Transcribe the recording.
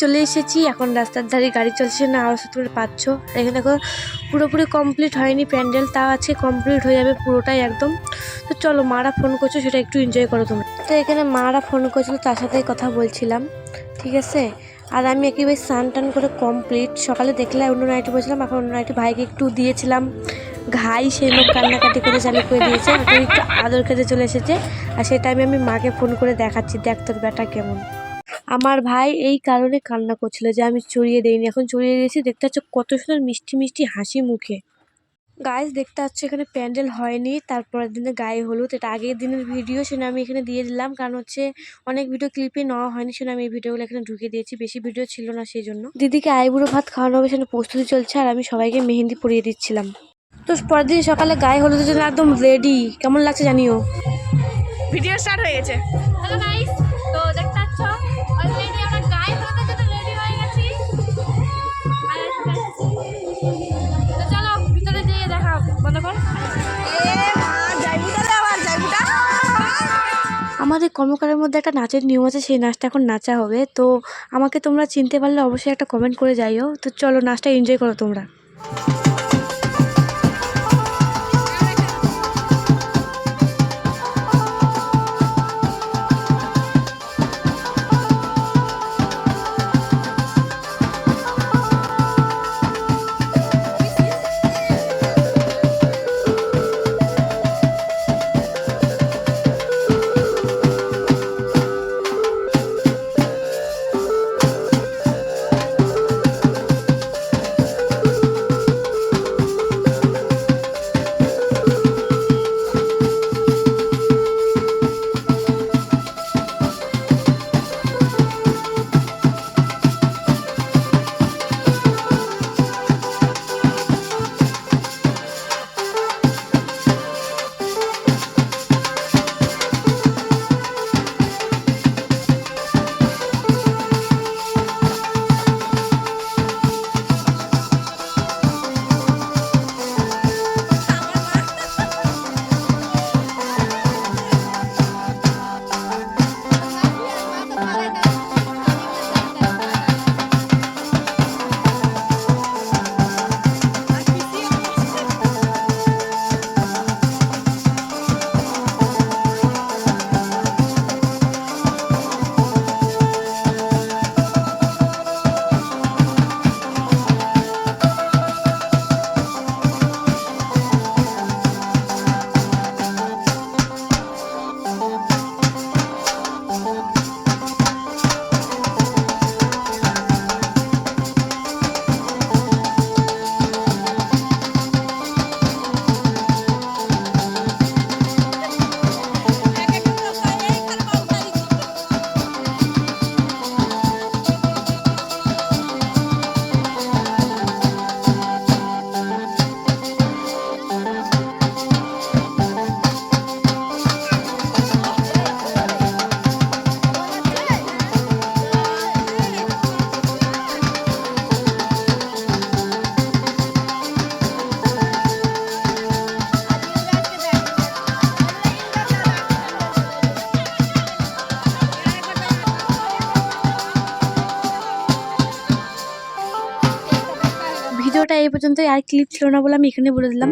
চলে এসেছি, এখন রাস্তার ধারে গাড়ি চলছে না আওয়াজ তোমরা পাচ্ছ। এখানে দেখো, পুরোপুরি কমপ্লিট হয়নি, প্যান্ডেল তাও আছে কমপ্লিট হয়ে যাবে পুরোটাই একদম। তো চলো, মারা ফোন করছ, সেটা একটু এনজয় করো তোমরা। তো এখানে মারা ফোন করছিল, তার সাথেই কথা বলছিলাম, ঠিক আছে? আর আমি একেবারে স্নান টান করে কমপ্লিট সকালে দেখলে অন্য নাইটে বলছিলাম এখন অন্য নাইটে ভাইকে একটু দিয়েছিলাম। ঘাই সেই লোক কান্নাকাটি করে চালু করে দিয়েছে একটু আদর খেতে চলে এসেছে। আর সেই টাইমে আমি মাকে ফোন করে দেখাচ্ছি, দেখ তোর ব্যাটা কেমন। আমার ভাই এই কারণে কান্না করছিল যে আমি চড়িয়ে দেইনি। এখন চড়িয়ে দিয়েছি দেখতে পাচ্ছ কত সুন্দর মিষ্টি মিষ্টি হাসি মুখে। গাইজ দেখতে পাচ্ছ এখানে প্যান্ডেল হয়নি তারপরের দিনে গায়ে হলুদ। এটা আগের দিনের ভিডিও সেটা আমি এখানে দিয়ে দিলাম। কারণ হচ্ছে অনেক ভিডিও ক্লিপে নেওয়া হয়নি সেটা আমি এই ভিডিওগুলো এখানে ঢুকিয়ে দিয়েছি। বেশি ভিডিও ছিল না সেই জন্য দিদিকে আইবুড়ো ভাত খাওয়ানো হবে সেখানে প্রস্তুতি চলছে আর আমি সবাইকে মেহেন্দি পরিয়ে দিচ্ছিলাম। তো পরের দিন সকালে গায়ে হলুদের জন্য একদম রেডি কেমন লাগছে জানিও? ভিডিও স্টার্ট হয়ে গেছে। হ্যালো গাইস আমাদের কর্মকারের মধ্যে একটা নাচের নিয়ম আছে, সেই নাচটা এখন নাচা হবে। তো আমাকে তোমরা চিনতে পারলে অবশ্যই একটা কমেন্ট করে যাইও। তো চলো নাচটা এনজয় করো তোমরা। ভিডিওটা এই পর্যন্তই। আর ক্লিপ ছিল না বলে আমি এখানে বলে দিলাম।